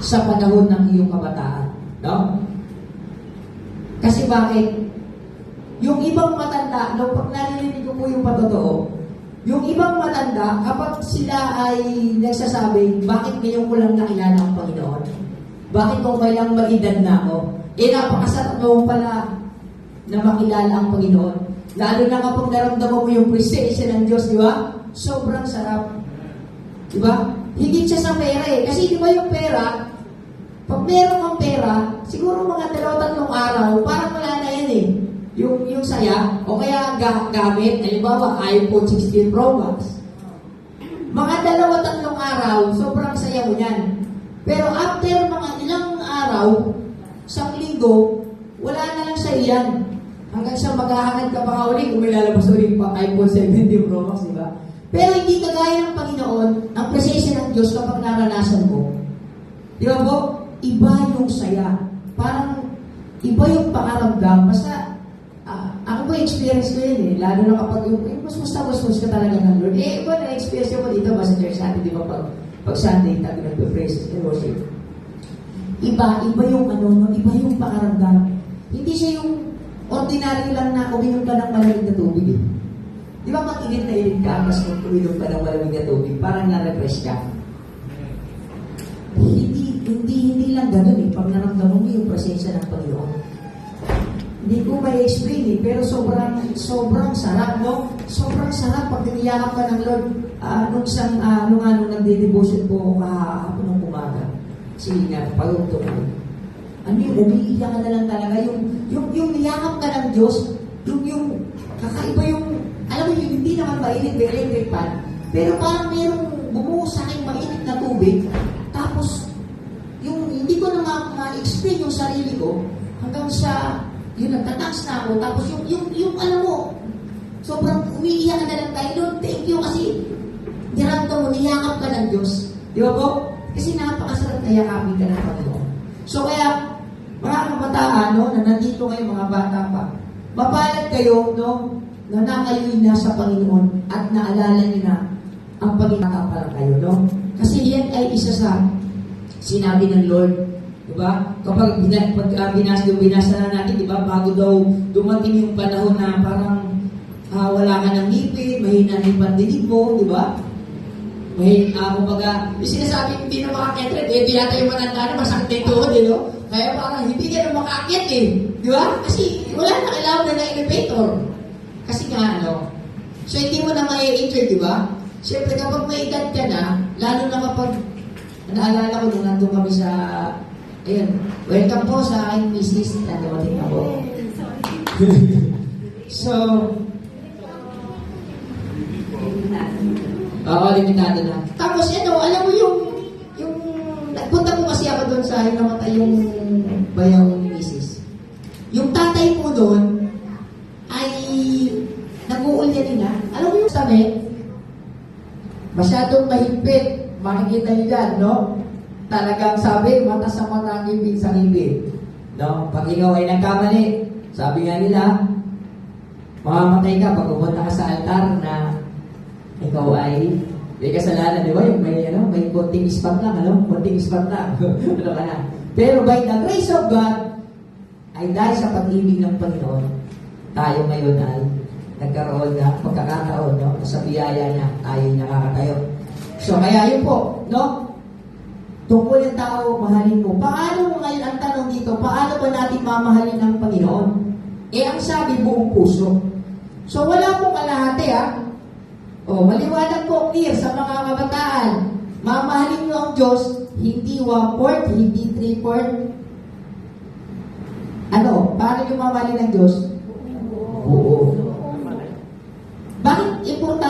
sa panahon ng iyong kabataan. No? Kasi bakit? Yung ibang matanda, no, pag narinig ko yung patotoo, yung ibang matanda, kapag sila ay nagsasabi, bakit ngayon ko lang nakilala ang Panginoon? Bakit kung kailang maedad na ako? Eh, napakasarap naman pala na makilala ang Panginoon. Lalo na kapag naramdaman mo yung presensya ng Diyos, di ba? Sobrang sarap. Di ba? Higit siya sa pera eh. Kasi di ba yung pera, pag meron kang pera, siguro mga dalawa tatlong araw, parang wala na yan eh. Yung, yung saya, o kaya ga, gamit, halimbawa iPhone 16 Pro Max. Mga dalawa tatlong araw, sobrang saya mo yan. Pero after mga ilang araw, isang linggo, wala na lang sa iyan. Hanggang sa maghahangad ka pa nga uli kung may lalabas ulit pa iPhone 17 Pro Max, ba? Pero hindi kagaya ng Panginoon, ang presensya ng Diyos kapag naranasan mo. Di ba po? Iba yung saya. Parang iba yung pakaramdam. Basta, ah, ako ba experience ko yun eh. Lalo na kapag yung, eh, mas musta, mas musta talaga ng Lord. Eh, iba na experience ko dito ba sa church natin, di ba? Pag, pag Sunday, tabi nagpe-praise and worship. Iba, iba yung ano, no? iba yung pakaramdam. Hindi siya yung ordinary lang na uminom ka ng malamig na tubig eh. Di ba pag init na init ka, mas kung uminom ka ng malamig na tubig, parang na-refresh ka. Hindi, hindi, hindi lang ganun eh. Pag naramdaman mo yung presensya ng Panginoon. Hindi ko may explain eh, pero sobrang, sobrang sarap, no? Sobrang sarap pag niyakap ka ng Lord. Ah, nung isang, ah, nung ano, nagde-devotion po ako kahapon ng umaga. Sige nga, pagugto ko. Ano yung umiiyak ka na lang talaga, yung, yung, yung niyakap ka ng Diyos, yung, yung, kakaiba yung, yun, hindi naman mainit, may electric fan, pero parang merong bumuhos sa akin mainit na tubig, tapos, yung hindi ko na ma- ma-explain yung sarili ko, hanggang sa, yun, nagtatangs na ako, tapos yung, yung, yung, alam mo, sobrang umiiyak na lang tayo, Lord, thank you, kasi, niramdam mo, niyakap ka ng Diyos. Di ba po? Kasi napakasarap na yakapin ka ng Panginoon. So kaya, mga kabataan, no, na nandito kayo, mga bata pa, mapalad kayo, no, na nakayoy na sa Panginoon at naalala niyo na ang Panginoon para kayo, no? Kasi yan ay isa sa sinabi ng Lord, di ba? Kapag bina, pag, uh, binas, binasa na natin, di ba, bago daw dumating yung panahon na parang ah, wala ka ng ngipin, mahina na yung pandinig mo, di ba? May, uh, kumbaga, yung sinasabi, hindi na makakit eh, di yata yung matanda na masakit yung tuhod, eh, no? Kaya parang hindi ka na makakit eh. Di ba? Kasi wala na kailangan na ng elevator. Kasi nga, ano, so hindi mo na mai-enjoy, di ba? Siyempre, kapag may edad ka na, lalo na kapag, naalala ko nung nandun kami sa, ayun, welcome po sa aking misis, na dumating ako. so, Oo, limitado na. Tapos ito, alam mo yung, yung, nagpunta po kasi ako doon sa yung namatay yung bayaw ni Mrs. Yung tatay mo doon, ay, nila. Alam mo yung sabi, masyadong mahigpit, makikita niyo dyan, no? Talagang sabi, mata sa mata, ngipin sa ngipin. No? Pag ikaw ay nagkamali, sabi nga nila, mamamatay ka pag pumunta ka sa altar na ikaw ay may kasalanan, di ba? Yung may, ano, may konting ispat lang, ano? Konting ispat lang. ano ka na? Pero by the grace of God, ay dahil sa pag-ibig ng Panginoon, tayo ngayon ay nagkaroon na pagkakataon, no? Sa biyaya niya, tayo nakakatayo. So, kaya yun po, no? Tungkol yung tao, mahalin mo. Paano mo ngayon, ang tanong dito, paano ba natin mamahalin ng Panginoon? Eh, ang sabi, buong puso. So, wala pong kalahati, ah. O, maliwanag po clear sa mga kabataan. Mamahalin niyo ang Diyos, hindi one-fourth, hindi three-fourth. Ano, paano niyo mamahalin ang Diyos? importante